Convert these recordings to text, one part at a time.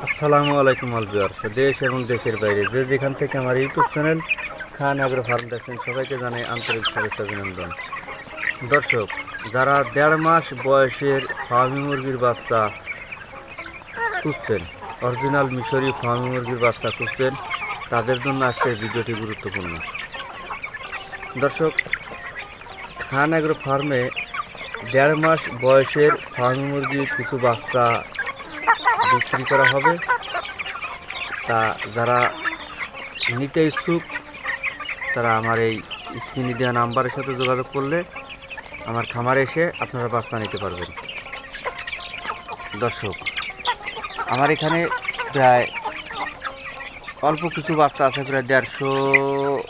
আসসালামু আলাইকুম আলবিয়ার দেশ এবং দেশের বাইরে যে যেখান থেকে আমার YouTube channel Khan agro farm দেখছেন, সবাইকে জানাই আন্তরিক শুভেচ্ছা, অভিনন্দন। দর্শক, যারা দেড় মাস বয়সের ফার্মি মুরগির বাচ্চা খুঁজছেন, অরিজিনাল মিশরি ফার্মি মুরগির বাচ্চা খুঁজছেন, তাদের জন্য আজকের ভিডিওটি গুরুত্বপূর্ণ। দর্শক, খান আগ্রো ফার্মে দেড় মাস বয়সের ফার্মি মুরগির কিছু বাচ্চা বিক্রি করা হবে। তা যারা নিতে ইচ্ছুক, তারা আমার এই স্ক্রিনে দেওয়া নাম্বারের সাথে যোগাযোগ করলে আমার খামারে এসে আপনারা বাচ্চা নিতে পারবেন। দর্শক, আমার এখানে প্রায় অল্প কিছু বাচ্চা আছে, প্রায় দেড়শো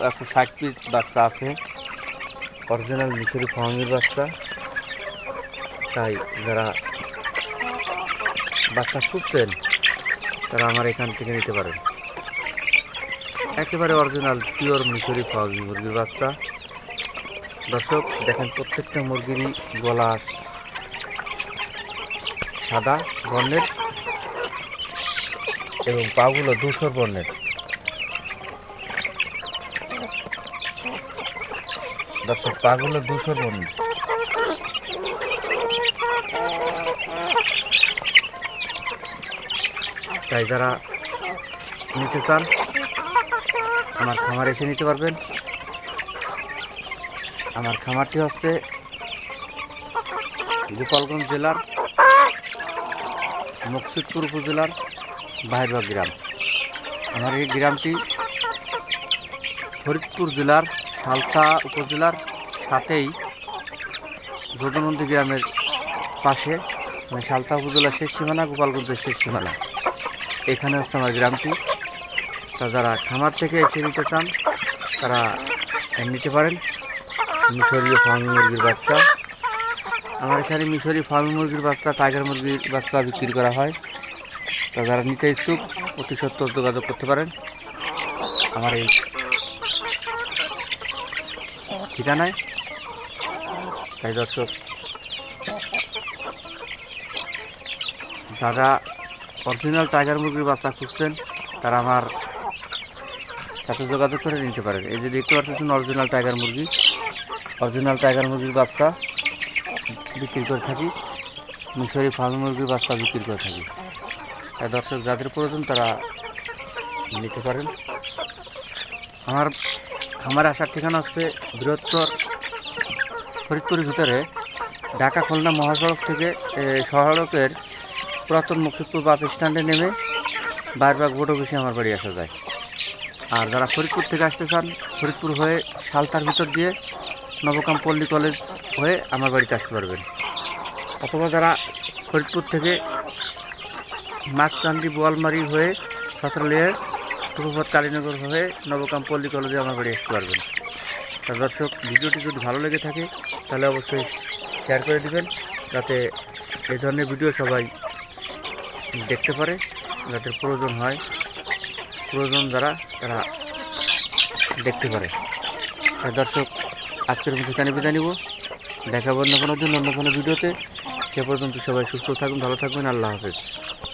একশো ষাট পিস বাচ্চা আছে। অরিজিনাল মিশরি ফার্মির বাচ্চা। তাই যারা বাচ্চা খুঁজছেন, তারা আমার এখান থেকে নিতে পারেন। একেবারে অরিজিনাল পিওর মিশরি ফাউজি মুরগির বাচ্চা। দর্শক, দেখেন প্রত্যেকটা মুরগিরই গলা সাদা বর্ণের এবং পাগুলো ধূসর বর্ণের। দর্শক, পাগুলো ধূসর বর্ণের। তাই যারা নিতে চান, আমার খামার এসে নিতে পারবেন। আমার খামারটি হচ্ছে গোপালগঞ্জ জেলার মুকসিদপুর উপজেলার বাহিরবাগ গ্রাম। আমার এই গ্রামটি ফরিদপুর জেলার সালতা উপজেলার সাথেই যদুনন্দী গ্রামের পাশে মানে সালতা উপজেলার শেষ সীমানা, গোপালগঞ্জের শেষ সীমানা। এখানে হচ্ছে আমার গ্রামটি। তা যারা খামার থেকে এসে নিতে চান, তারা নিতে পারেন। মিশরীয় ফার্মি মুরগির বাচ্চা। আমার এখানে মিশরি ফার্মি মুরগির বাচ্চা, টাইগার মুরগির বাচ্চা বিক্রি করা হয়। তা যারা নিতে ইচ্ছুক, অতি সত্তর যোগাযোগ করতে পারেন। আমার এই ঠিকানায়। তাই দর্শক, যারা অরিজিনাল টাইগার মুরগির বাচ্চা খুঁজছেন, তারা আমার সাথে যোগাযোগ করে নিতে পারেন এই যে দেখতে পাচ্ছেন অরিজিনাল টাইগার মুরগি। অরিজিনাল টাইগার মুরগির বাচ্চা বিক্রি করে থাকি। মিশরি ফার্ম মুরগির বাচ্চা বিক্রি করে থাকি। তাই দর্শক, যাদের প্রয়োজন তারা নিতে পারেন। আমার খামারে আসার ঠিকানা হচ্ছে বৃহত্তর ফরিদপুরের ভিতরে ঢাকা খুলনা মহাসড়ক থেকে সড়কের পুরাতন মুক্তিপুর বাস স্ট্যান্ডে নেমে বারবার ভোট অফিসে আমার বাড়ি আসা যায়। আর যারা ফরিদপুর থেকে আসতে চান, ফরিদপুর হয়ে সালতার ভিতর দিয়ে নবকাম পল্লী কলেজ হয়ে আমার বাড়িতে আসতে পারবেন। অথবা যারা ফরিদপুর থেকে মাছকান্দি বোয়ালমারি হয়ে সতরালিয়ে পূর্বপথ কালীনগর হয়ে নবকাম পল্লী কলেজে আমার বাড়ি আসতে পারবেন। তা দর্শক, ভিডিওটি যদি ভালো লেগে থাকে, তাহলে অবশ্যই শেয়ার করে দেবেন। যাতে এই ধরনের ভিডিও সবাই দেখতে পারে, যাদের প্রয়োজন হয়, প্রয়োজন যারা, তারা দেখতে পারে। দর্শক, আজকের মধ্যে জানিয়ে বিদায় নিব। দেখাবো অন্য কোনো দিন, অন্য কোনো ভিডিওতে। সে পর্যন্ত সবাই সুস্থ থাকুন, ভালো থাকবেন আল্লাহ হাফেজ।